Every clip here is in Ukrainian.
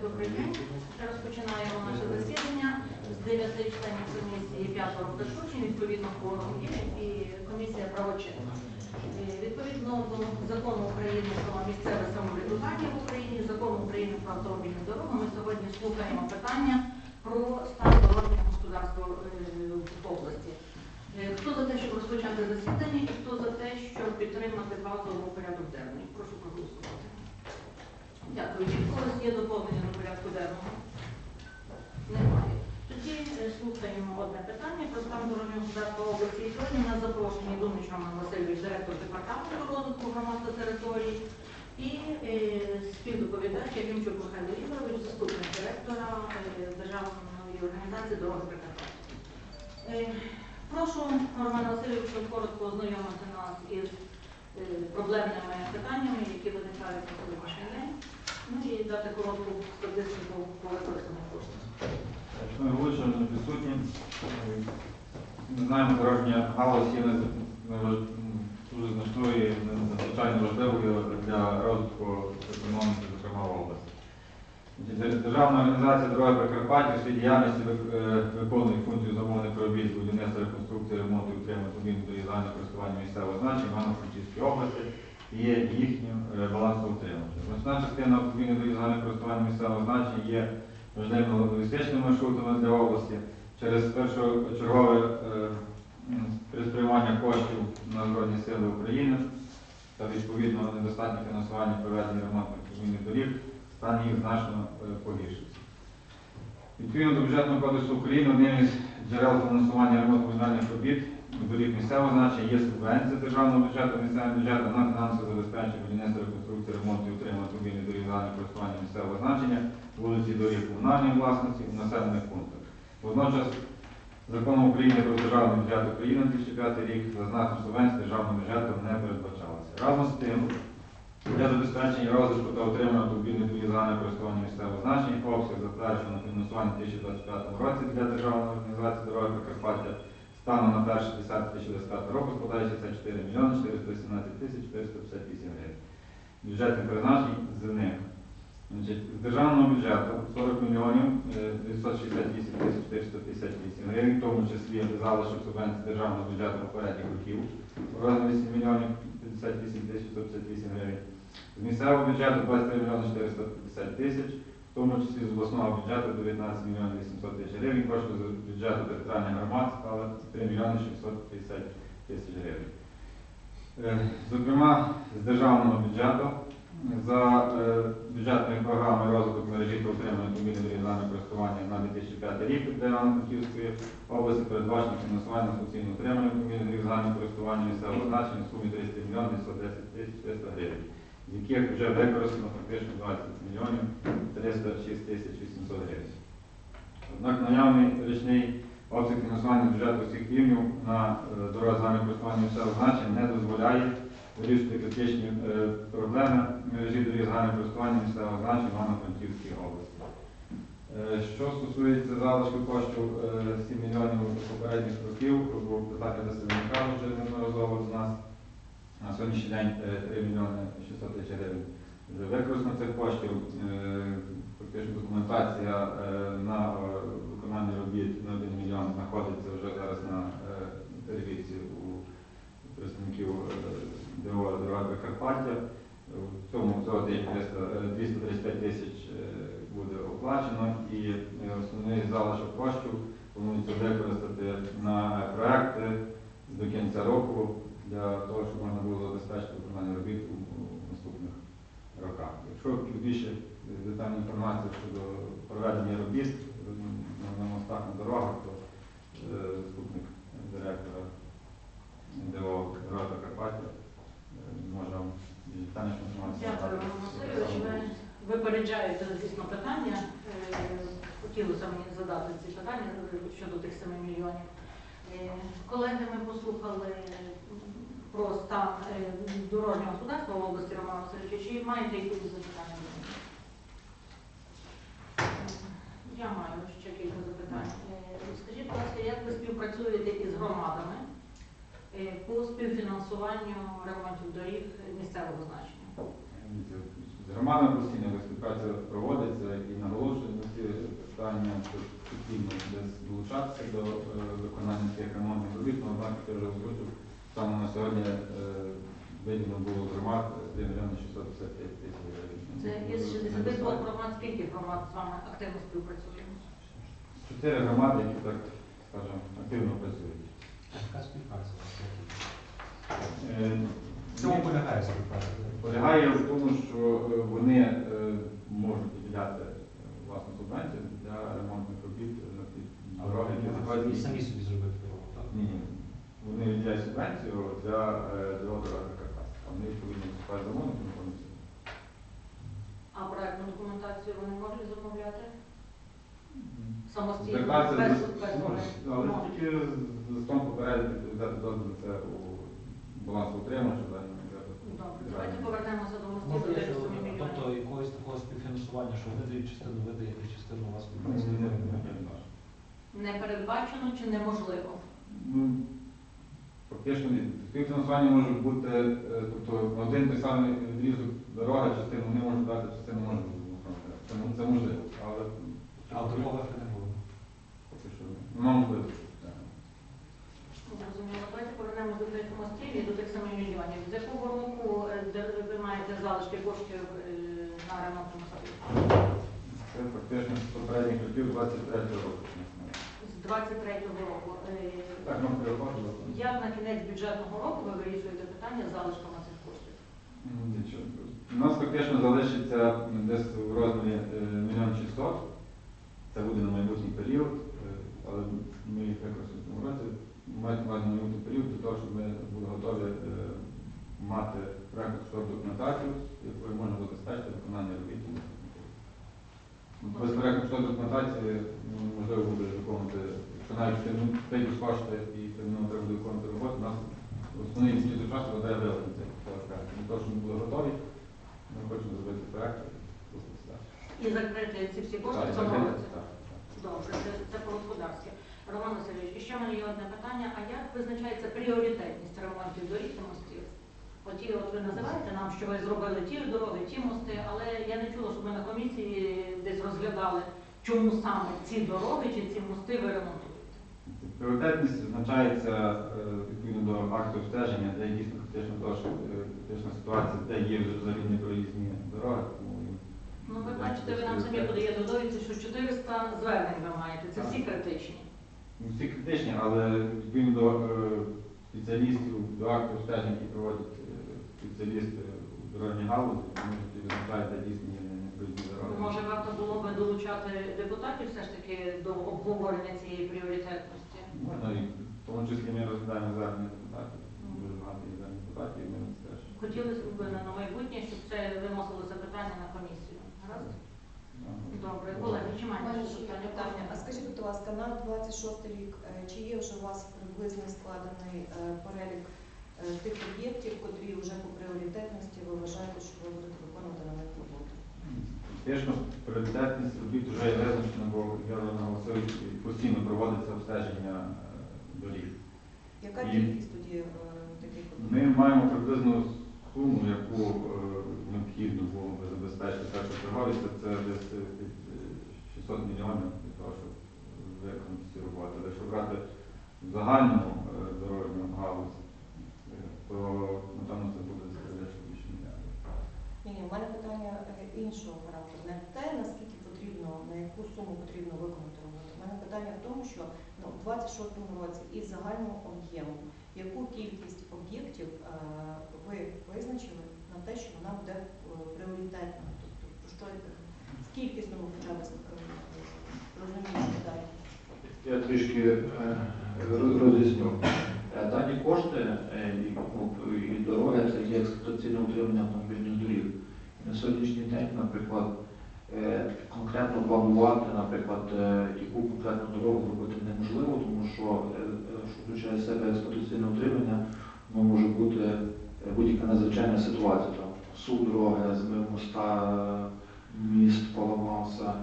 Добрий день. Розпочинаємо наше засідання з дев'яти членів комісії п'ятеро присутні, відповідно форум і комісія правочинна. Е, Відповідно до закону України про місцеве самоврядування в Україні, закону України про автомобільні дороги, ми сьогодні слухаємо питання про стан дорожнього господарства е, в області. Е, Хто за те, щоб розпочати засідання, і хто за те, щоб підтримати базовий порядок денний? Прошу проголосувати. Дякую. Когось є доповнення про стан області. Сьогодні нас запрошений Роман Васильович, директор департаменту розвитку громад та територій, і е, співдоповідач Якимчук Михайло Ігорович, заступник директора е, Державної організації дороги Прикарпаття. Е, Прошу Романа Васильовича коротко ознайомити нас із е, проблемними питаннями, які виникають на сьогоднішній ну і дати коротку статистику по використаних коштів. Шановні присутні, знаємо, дорожня галузь є дуже значною і надзвичайно важливою для розвитку економіки, зокрема в області. Державна організація дороги Прикарпаття своїй діяльності е, виконує функцію замовних робіт будівництва, реконструкції, ремонту і утримання автомобілів до загального користування місцевого значення Івано-Франківській області і є їхнім е, балансоутримувачем. Значна частина загального користування місцевого значення є важливими логістичними маршрутами для області через першочергове м, коштів на Збройні Сили України та відповідно недостатнє фінансування проведення ремонтних автомобільних доріг, стан їх значно е, погіршився. Відповідно до бюджетного кодексу України одним із джерел фінансування ремонту комунальних робіт доріг місцевого значення є субвенція державного бюджету місцевого бюджету на фінансове забезпечення будівництва реконструкції, ремонту і утримання автомобільних доріг загального користування місцевого значення, вулиці доріг комунальної власності у населених пунктах. Водночас законом України про державний бюджет України на 2005 рік зазначена субвенція державного бюджету не передбачалася. Разом з тим, для забезпечення розвитку та утримання автомобільних доріг загального користування місцевого значення обсяг затверджено на фінансування у 2025 році для державної організації дороги Прикарпаття станом на 1.10.2025 року складає 64 мільйони 418 тисяч 458 гривень. Бюджетних призначень з них з державного бюджету 40 мільйонів е, 968 тисяч 458 гривень, в тому числі залишок субвенції державного бюджету попередніх років розмірі 7 мільйонів 58 тисяч 158 гривень. З місцевого бюджету 23 мільйони 450 тисяч, в тому числі з обласного бюджету 19 мільйонів 800 тисяч гривень, кошти з бюджету територіальних громад стали 3 мільйони 650 тисяч гривень. Е, Зокрема, з державного бюджету за е, бюджетною програмою розвиток мережі та утримання автомобільних регіонального користування на 2005 рік для Івано-Франківської області передбачено фінансування на суцільне утримання автомобільних регіонального користування місцевого значення сумі 300 мільйонів 910 тисяч 300 гривень, з яких вже використано фактично 20 мільйонів 306 тисяч 800 гривень. Однак наявний річний обсяг фінансування бюджету всіх рівнів на е, загального користування місцевого значення не дозволяє вирішити критичні е, проблеми мережі доріг загального користування місцевого значення Івано-Франківської області. Е, Що стосується залишку коштів е, 7 мільйонів попередніх років, бо питання до Семенка вже неодноразово до нас. На сьогоднішній день е, 3 мільйони 600 тисяч гривень вже використано цих коштів. Е, Фактично документація е, на е, виконання робіт на 1 мільйон знаходиться вже зараз на е, перевірці у представників е, «Дорога Прикарпаття». В цьому 300, е, 235 тисяч е, буде оплачено і е, основний залишок коштів планується використати на проекти до кінця року для того, щоб можна було забезпечити виконання робіт у, наступних роках. Якщо більше детальна інформація щодо проведення робіт на, мостах на дорогах, то заступник директора ДО «Дорога Прикарпаття е, може вам більш детальнішу. Дякую. Роман Васильович. Ви випереджаєте, звісно, питання. Е, Хотілося мені задати ці питання щодо тих 7 мільйонів. Е, Колеги, ми послухали е, про стан дорожнього господарства в області Романа Васильовича. Чи маєте якісь запитання? Я маю ще кілька запитань. Скажіть, будь ласка, як ви співпрацюєте із громадами по співфінансуванню ремонтів доріг місцевого значення? З громадами постійно співпраця проводиться і наголошує на ці питання, що потрібно десь долучатися до е, виконання цих ремонтних робіт. Ну, однак, я вже озвучив, саме на сьогодні е, виділено було з громад 3 мільйони 655 тисяч гривень. Це із 62 громад, скільки громад з вами активно співпрацює? Чотири громади, які так, скажімо, активно працюють. Яка співпраця? Е, В цьому полягає співпраця. Полягає в тому, що е, вони е, можуть виділяти власну субвенцію для ремонтних робіт на дороги, які ви самі собі зробити дорогу, так? Ні, ні. Вони виділяють субвенцію для для дороги каркас. А вони відповідно виступають замовником на комісію. А проектну документацію вони можуть замовляти самостійно, без, до- але тільки з листом попередити взяти дозвіл на це у балансоутримувача, да, і взяти. Добре, давайте повернемося до мостів до якщо, 7 мільйонів. тобто якогось такого співфінансування, що ви дають частину, ви даєте частину, у вас Ну, ні. Не передбачено чи неможливо? Ну, фактично, співфінансування може бути, е, тобто на один той самий відрізок дороги, частину вони можуть дати, частину можуть бути. Це, це можливо, але А в такого ще не було. поки що ну, можливо. Давайте повернемося до тих мостів і до тих 7 мільйонів. З якого року е, ви маєте залишки коштів е, на ремонтному саду? Це фактично з попередніх років 23 року. З 23-го року. Е, Так, ми переходили. Як на кінець бюджетного року ви вирішуєте питання з залишками цих коштів? Нічого. У нас фактично залишиться десь в розмірі мільйон 600. Це буде на майбутній період, але ми їх використаємо в цьому році. Мають майбутній період для того, щоб ми були готові е, мати кошторисну документацію, якою можна забезпечити виконання робіт. Без проєктної документації ну, можливо буде виконувати, якщо навіть ну, прийдуть кошти і терміново треба буде виконувати роботу, у нас основний інститут часу веде виявлення цих проєктів. Для того, щоб ми були готові, ми хочемо зробити проєкт і закрити ці всі кошти так. Добре, це, це по-господарськи. Роман Васильович, і ще в мене є одне питання. А як визначається пріоритетність ремонтів доріг та мостів? Оті, от ви називаєте нам, що ви зробили ті дороги, ті мости, але я не чула, щоб ми на комісії десь розглядали, чому саме ці дороги чи ці мости ви ремонтуєте. Пріоритетність визначається е, відповідно до акту обстеження, де дійсно критична е, критична ситуація, де є вже взагалі непроїзні дороги. Ну, ви бачите, ви нам самі подаєте довідці, що 400 звернень ви маєте. Це всі критичні. Ну, Всі критичні, але відповідно до е, спеціалістів, до актів стежень, які проводять е, спеціалісти у дорожній галузі, вони визначають, результати дійсно є непроїзні дороги. Може, варто було би долучати депутатів все ж таки до обговорення цієї пріоритетності? Можна і в тому числі ми розглядаємо звернення депутатів. Дуже багато є звернень депутатів, і ми теж. Хотілося б на майбутнє, щоб це виносилося питання на комісію. Гаразд? Добре, питання? А скажіть, будь ласка, на 26 рік, е, чи є вже у вас приблизно складений е, перелік е, тих об'єктів, котрі вже по пріоритетності ви вважаєте, що ви будете виконувати на них роботу? Фактично, пріоритетність робіт вже є визначена, бо я вже наголосив, постійно проводиться обстеження доріг. Яка кількість тоді таких Ми маємо приблизну суму, яку необхідно було би забезпечити так, що це десь 600 мільйонів для того, щоб роботи. Але якщо брати загальну е, дорожню галузь, е, то напевно це буде дещо більше мільярдів. Ні, ні, у мене питання іншого характеру. Не те, наскільки потрібно, на яку суму потрібно виконати роботу. У мене питання в тому, що ну, в 26-му році із загального об'єму, яку кількість об'єктів е, ви визначили на те, що вона буде пріоритетною? Тобто, про що е, в кількісному хоча б е, розумінні питання? Я трішки е, роз'ясню. Е, Дані кошти е, і, ну, і дороги це є експлуатаційне утримання автомобільних доріг. На сьогоднішній день, наприклад, конкретно планувати, наприклад, яку конкретну дорогу робити неможливо, тому що, що включає в себе експлуатаційне утримання, воно може бути будь-яка надзвичайна ситуація. Там, суд дороги, змив моста, міст поламався.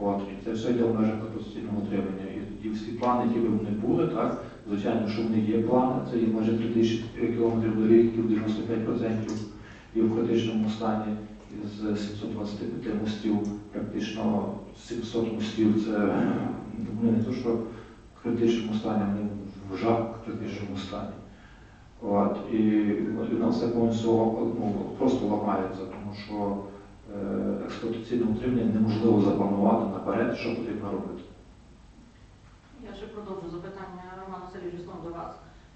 От, і це все йде в межах експлуатаційного утримання. І, і всі плани, які б вони були, так, звичайно, що вони є плани, це є майже 3000 кілометрів доріг, які 95% є в критичному стані. із 725 мостів, практично 700 мостів це ну, не то, що в критичному стані, вони в жах критичному стані. От, і, і нам все повністю ну, просто ламається, тому що експлуатаційне утримання неможливо запланувати наперед, що потрібно робити. Я ще продовжу запитання Роман Васильович знову до вас.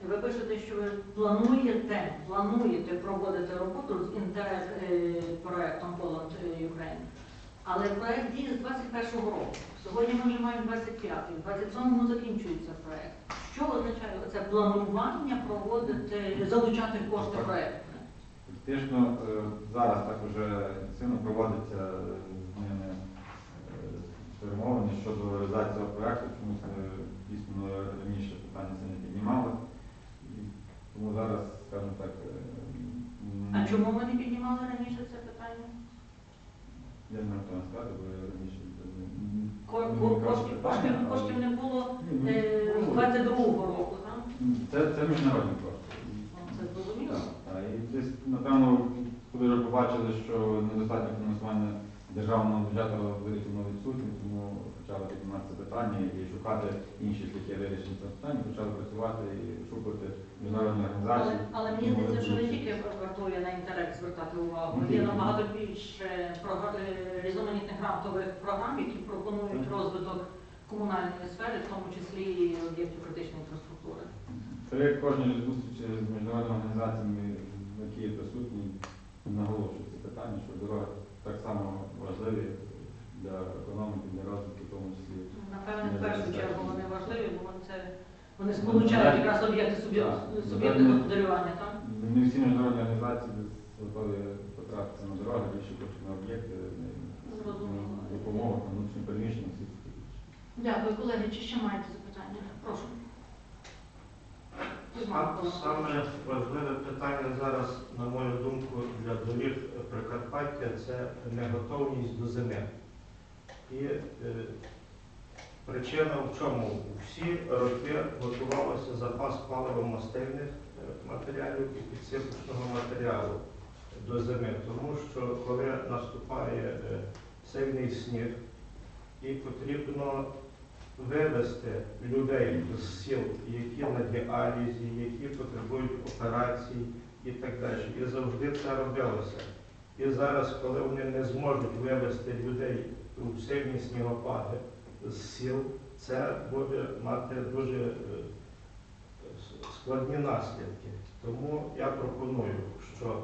Ви пишете, що ви плануєте, плануєте проводити роботу з інтерес-проектом Poland Ukraine. Але проект діє з 21-го року. Сьогодні ми вже маємо 25-й, в 27-му закінчується проект. Що означає це планування проводити, залучати кошти проекту? Фактично е, зараз так уже сильно проводиться е, з ними е, перемовини щодо реалізації цього проєкту, чомусь дійсно раніше питання це не піднімали. Тому зараз, скажімо так, А чому ми не піднімали раніше це питання? я не готовий сказати, бо я раніше Коштів, не було Ні, ну, з було. 22-го року, так? Це міжнародні кошти. Ну, Це зрозуміло. Так. І десь, напевно, коли вже побачили, що недостатньо фінансування державного бюджету вирішено відсутні, тому почали піднімати це питання і шукати інші шляхи вирішення цього питання, почали працювати і шукати міжнародні Але, організації. але мені здається, що не тільки вартує на інтернет звертати увагу. Є набагато більше різноманітних грантових програм, які пропонують розвиток комунальної сфери, в тому числі і об'єктів критичної інфраструктури. При кожній зустрічі з міжнародними організаціями, які є присутні, наголошують це питання, що дороги так само важливі для економіки, для розвитку, в тому числі. Напевне, в першу чергу вони важливі, бо вони це вони сполучають якраз об'єкти суб'єкти Так. господарювання, так? Не всі міжнародні організації готові потратитися на дороги, більше хочуть на об'єкти, на допомогу, на внутрішньо переміщення всіх. Дякую, колеги. Чи ще маєте запитання? Прошу. Сам- Саме важливе питання зараз, на мою думку, для доріг Прикарпаття це неготовність до зими. І е, причина в чому? Всі роки готувався запас паливо-мастильних е, матеріалів і підсипочного матеріалу до зими. Тому що коли наступає е, сильний сніг і потрібно вивести людей з сіл, які на діалізі, які потребують операцій і так далі. І завжди це робилося. І зараз, коли вони не зможуть вивезти людей у сильні снігопади з сіл, це буде мати дуже е, складні наслідки. Тому я пропоную, що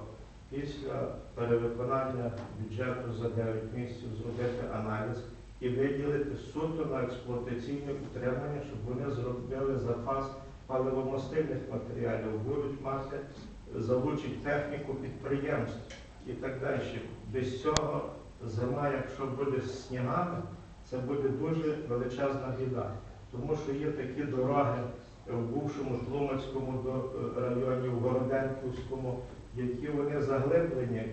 після перевиконання бюджету за 9 місяців зробити аналіз і виділити суто на експлуатаційне утримання, щоб вони зробили запас паливомастильних матеріалів, будуть мати, залучить техніку підприємств і так далі. Без цього зима, якщо буде снігами, це буде дуже величезна біда. Тому що є такі дороги в бувшому Тлумацькому е, районі, в Городенківському, які вони заглиблені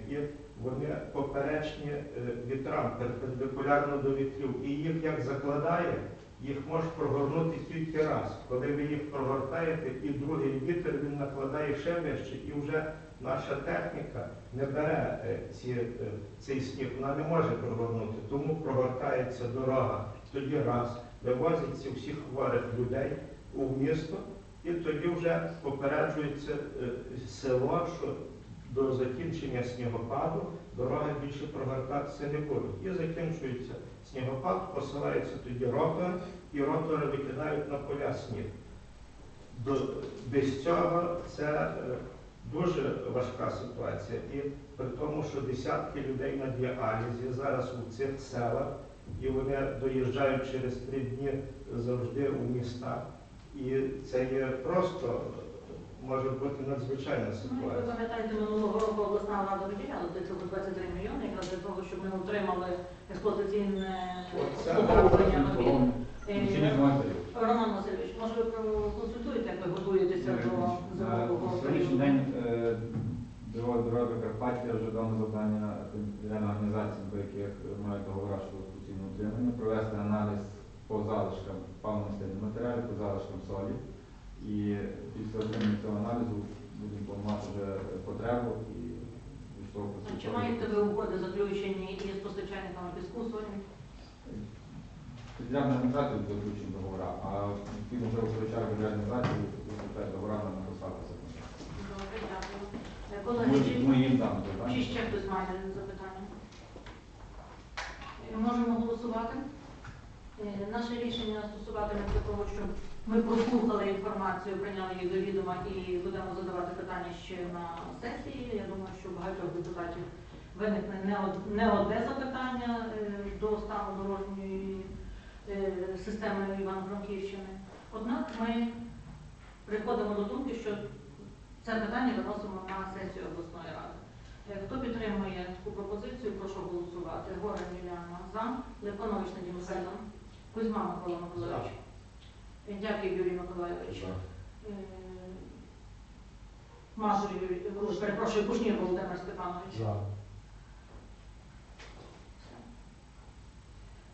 вони поперечні е, вітрам, перпендикулярно до вітрів. І їх як закладає, їх може прогорнути тільки раз. Коли ви їх прогортаєте, і другий вітер він накладає ще вище, і вже наша техніка не бере е, ці, е, цей сніг, вона не може прогорнути. Тому прогортається дорога. Тоді раз вивозиться всіх хворих людей у місто, і тоді вже попереджується село, що до закінчення снігопаду дороги більше прогортатися не будуть. І закінчується снігопад, посилається тоді ротор, і ротори викидають на поля сніг. Без цього це е, дуже важка ситуація. І при тому, що десятки людей на діалізі зараз у цих селах, і вони доїжджають через три дні завжди у міста. І це є просто може бути надзвичайна Ну, ви ситуація. пам'ятаєте, минулого року обласна рада виділяла для цього 23 мільйони, якраз для того, щоб ми отримали експлуатаційне Оце обслуговування. Ці. Роман Васильович, може ви проконсультуєте, як ви готуєтеся до На зимового сьогоднішній періоду? день е, дорога дорога вже дано завдання територіальним організаціям, до яких мають договори щодо постійного утримання, провести аналіз по залишкам паливно-мастильних матеріалів, по залишкам солі. І після отримання цього аналізу будемо планувати вже потребу і тимчасово Чи маєте ви угоди заключені із постачальниками піску солі? Підрядна адміністрація заключені договора, а відповідно вже виключає підрядна адміністрація, виключає договора на написатися. Добре, дякую. Е, Колеги, чи, Ми їм там чи ще хтось має запитання? Е, Можемо голосувати. Е, Наше рішення стосуватиметься того, що ми прослухали інформацію, прийняли її до відома і будемо задавати питання ще на сесії. Я думаю, що багатьох депутатів виникне не од- не одне запитання е, до стану дорожньої е, системи Івано-Франківщини. Однак ми приходимо до думки, що це питання виносимо на сесію обласної ради. Е, Хто підтримує таку пропозицію, прошу голосувати. Горен Юліана за, Левконович Надія Михайловна, Кузьма Микола Миколаївич. Е, Дякую, Юрій Миколаївич. Е, Мазур Юрій, е, перепрошую, Кушнір Володимир Степанович. За.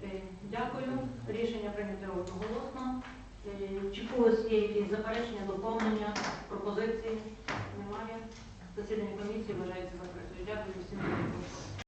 Е, Дякую. Рішення прийнято одноголосно. Е, Чи в когось є якісь заперечення, доповнення, пропозиції? Немає. Засідання комісії вважається закритою. Дякую всім. за роботу.